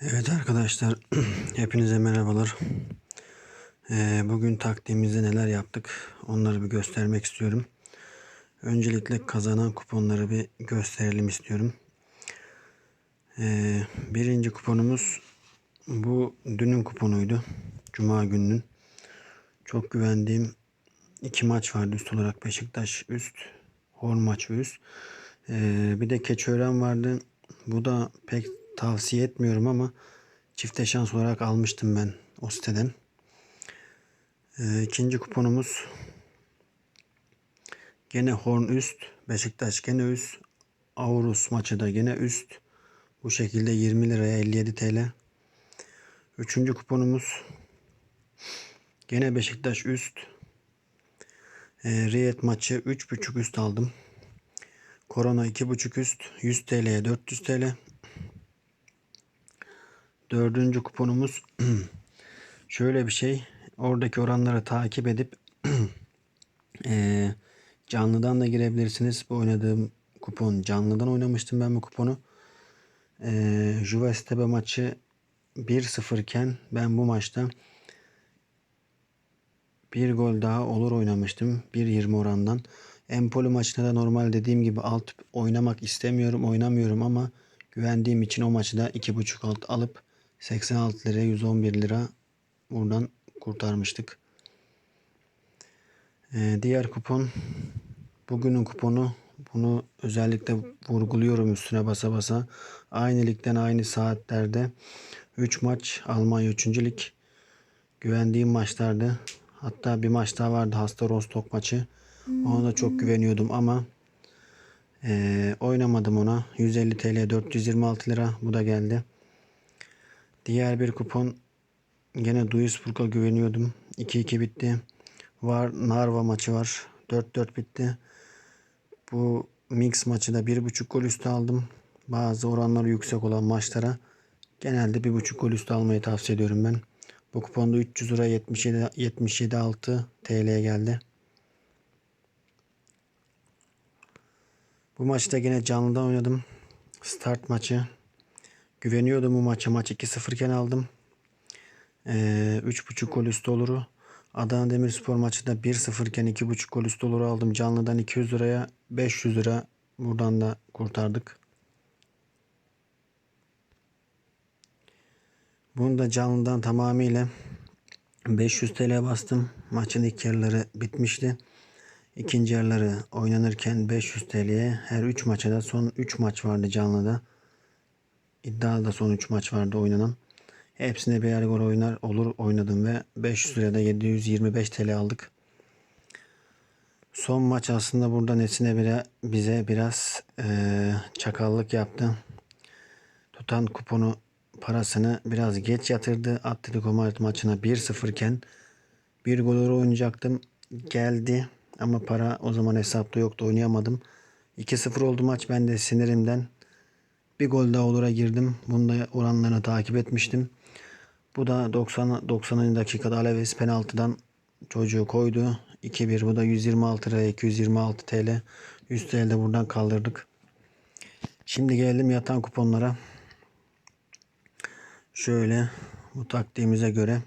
Evet arkadaşlar, hepinize merhabalar. Ee, bugün taktiğimizde neler yaptık onları bir göstermek istiyorum. Öncelikle kazanan kuponları bir gösterelim istiyorum. Ee, birinci kuponumuz bu dünün kuponuydu. Cuma gününün. Çok güvendiğim iki maç vardı üst olarak Beşiktaş üst, Horn maçı üst. Ee, bir de Keçiören vardı. Bu da pek tavsiye etmiyorum ama çifte şans olarak almıştım ben o siteden. Ee, ikinci kuponumuz gene Horn üst, Beşiktaş gene üst, Aurus maçı da gene üst. Bu şekilde 20 liraya 57 TL. Üçüncü kuponumuz gene Beşiktaş üst. E, Riyet maçı 3.5 üst aldım. Korona 2.5 üst 100 TL'ye 400 TL. Dördüncü kuponumuz şöyle bir şey. Oradaki oranları takip edip eee, canlıdan da girebilirsiniz. Bu oynadığım kupon canlıdan oynamıştım ben bu kuponu. Eee Juve Stebe maçı 1-0 iken ben bu maçta bir gol daha olur oynamıştım. 1.20 orandan. Empoli maçında da normal dediğim gibi alt oynamak istemiyorum, oynamıyorum ama güvendiğim için o maçı da 2.5 alt alıp 86 liraya 111 lira buradan kurtarmıştık. Ee, diğer kupon bugünün kuponu bunu özellikle vurguluyorum üstüne basa basa. Aynı ligden aynı saatlerde 3 maç Almanya 3. lig güvendiğim maçlardı. Hatta bir maç daha vardı hasta Rostock maçı. Ona da çok güveniyordum ama eee, oynamadım ona. 150 TL 426 lira bu da geldi. Diğer bir kupon gene Duisburg'a güveniyordum. 2-2 bitti. Var Narva maçı var. 4-4 bitti. Bu mix maçı da 1.5 gol üstü aldım. Bazı oranları yüksek olan maçlara genelde 1.5 gol üstü almayı tavsiye ediyorum ben. Bu kuponda 300 lira 77 77 6 TL'ye geldi. Bu maçta yine canlıdan oynadım. Start maçı. Güveniyordum bu maça. Maç 2-0 iken aldım. Ee, 3.5 gol üstü oluru. Adana Demirspor maçı da 1-0 iken 2.5 gol üstü oluru aldım. Canlıdan 200 liraya 500 lira buradan da kurtardık. Bunu da canlıdan tamamıyla 500 TL bastım. Maçın ilk yarıları bitmişti. İkinci yarıları oynanırken 500 TL'ye her 3 maça da son 3 maç vardı canlıda. İddiada son 3 maç vardı oynanan. Hepsinde birer gol oynar olur oynadım ve 500 liraya da 725 TL aldık. Son maç aslında burada Nesine bire, bize biraz eee, çakallık yaptı. Tutan kuponu parasını biraz geç yatırdı. Atletico Madrid maçına 1-0 iken bir gol oynayacaktım. Geldi ama para o zaman hesapta yoktu oynayamadım. 2-0 oldu maç ben de sinirimden bir gol daha olura girdim. Bunda oranlarını takip etmiştim. Bu da 90 90. dakikada Alaves penaltıdan çocuğu koydu. 2-1 bu da 126 liraya 226 TL. 100 TL de buradan kaldırdık. Şimdi geldim yatan kuponlara. Şöyle bu taktiğimize göre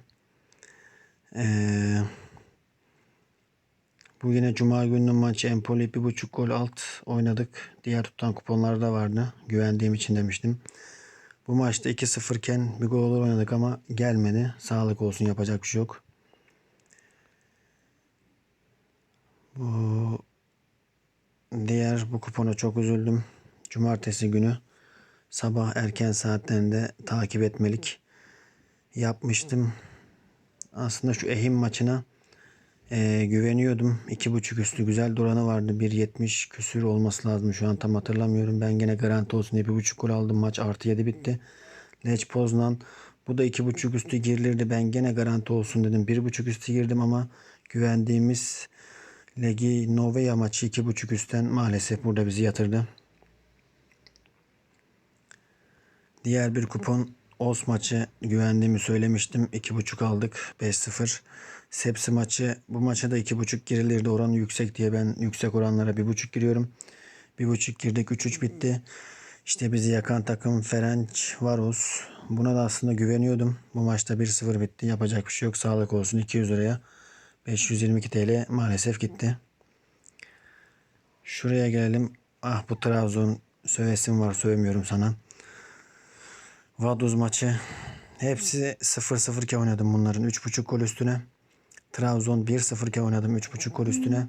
eee, bu yine Cuma gününün maçı Empoli bir buçuk gol alt oynadık. Diğer tutan kuponlar da vardı. Güvendiğim için demiştim. Bu maçta 2-0 iken bir gol olur oynadık ama gelmedi. Sağlık olsun yapacak bir şey yok. Bu diğer bu kupona çok üzüldüm. Cumartesi günü sabah erken saatlerinde takip etmelik yapmıştım. Aslında şu Ehim maçına eee, güveniyordum. 2.5 üstü güzel duranı vardı. 1.70 küsür olması lazım. Şu an tam hatırlamıyorum. Ben gene garanti olsun diye 1.5 gol aldım. Maç artı 7 bitti. Lech Poznan bu da 2.5 üstü girilirdi. Ben gene garanti olsun dedim. 1.5 üstü girdim ama güvendiğimiz Legi Novaya maçı 2.5 üstten maalesef burada bizi yatırdı. Diğer bir kupon Os maçı güvendiğimi söylemiştim. 2.5 aldık. 5-0. Sepsi maçı bu maça da 2.5 girilirdi. Oranı yüksek diye ben yüksek oranlara 1.5 giriyorum. 1.5 girdik. 3-3 bitti. İşte bizi yakan takım Ferenc Varus. Buna da aslında güveniyordum. Bu maçta 1-0 bitti. Yapacak bir şey yok. Sağlık olsun. 200 liraya 522 TL maalesef gitti. Şuraya gelelim. Ah bu Trabzon sövesim var. Sövmüyorum sana. Vaduz maçı. Hepsi 0-0 iken oynadım bunların. 3.5 gol üstüne. Trabzon 1-0 iken oynadım 3.5 gol üstüne.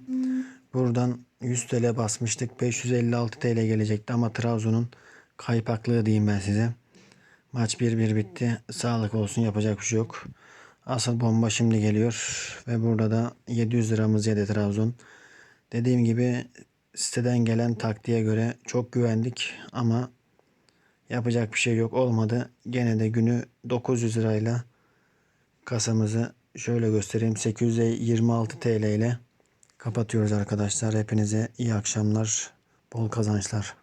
Buradan 100 TL basmıştık. 556 TL gelecekti ama Trabzon'un kaypaklığı diyeyim ben size. Maç 1-1 bitti. Sağlık olsun yapacak bir şey yok. Asıl bomba şimdi geliyor. Ve burada da 700 liramız yedi Trabzon. Dediğim gibi siteden gelen taktiğe göre çok güvendik ama yapacak bir şey yok. Olmadı. Gene de günü 900 lirayla kasamızı şöyle göstereyim. 826 TL ile kapatıyoruz arkadaşlar. Hepinize iyi akşamlar. Bol kazançlar.